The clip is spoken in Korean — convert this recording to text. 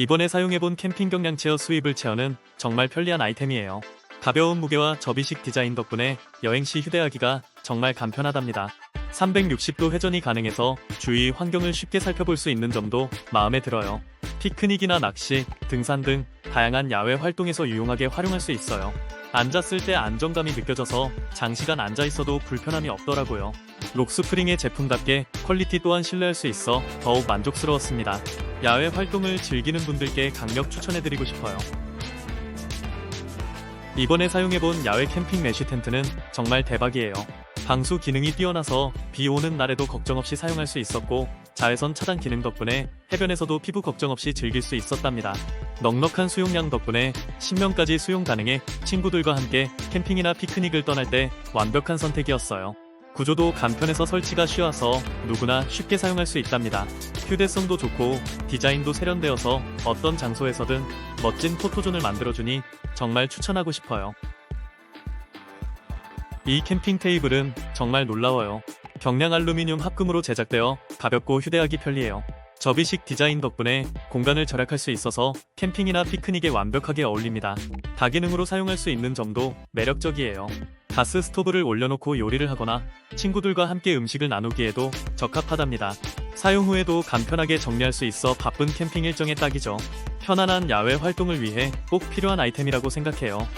이번에 사용해본 캠핑 경량 체어 스위블 체어는 정말 편리한 아이템이에요. 가벼운 무게와 접이식 디자인 덕분에 여행 시 휴대하기가 정말 간편하답니다. 360도 회전이 가능해서 주위 환경을 쉽게 살펴볼 수 있는 점도 마음에 들어요. 피크닉이나 낚시, 등산 등 다양한 야외 활동에서 유용하게 활용할 수 있어요. 앉았을 때 안정감이 느껴져서 장시간 앉아 있어도 불편함이 없더라고요. 록스프링의 제품답게 퀄리티 또한 신뢰할 수 있어 더욱 만족스러웠습니다. 야외 활동을 즐기는 분들께 강력 추천해드리고 싶어요. 이번에 사용해본 야외 캠핑 메쉬 텐트는 정말 대박이에요. 방수 기능이 뛰어나서 비 오는 날에도 걱정 없이 사용할 수 있었고 자외선 차단 기능 덕분에 해변에서도 피부 걱정 없이 즐길 수 있었답니다. 넉넉한 수용량 덕분에 10명까지 수용 가능해 친구들과 함께 캠핑이나 피크닉을 떠날 때 완벽한 선택이었어요. 구조도 간편해서 설치가 쉬워서 누구나 쉽게 사용할 수 있답니다. 휴대성도 좋고 디자인도 세련되어서 어떤 장소에서든 멋진 포토존을 만들어주니 정말 추천하고 싶어요. 이 캠핑 테이블은 정말 놀라워요. 경량 알루미늄 합금으로 제작되어 가볍고 휴대하기 편리해요. 접이식 디자인 덕분에 공간을 절약할 수 있어서 캠핑이나 피크닉에 완벽하게 어울립니다. 다기능으로 사용할 수 있는 점도 매력적이에요. 가스 스토브를 올려놓고 요리를 하거나 친구들과 함께 음식을 나누기에도 적합하답니다. 사용 후에도 간편하게 정리할 수 있어 바쁜 캠핑 일정에 딱이죠. 편안한 야외 활동을 위해 꼭 필요한 아이템이라고 생각해요.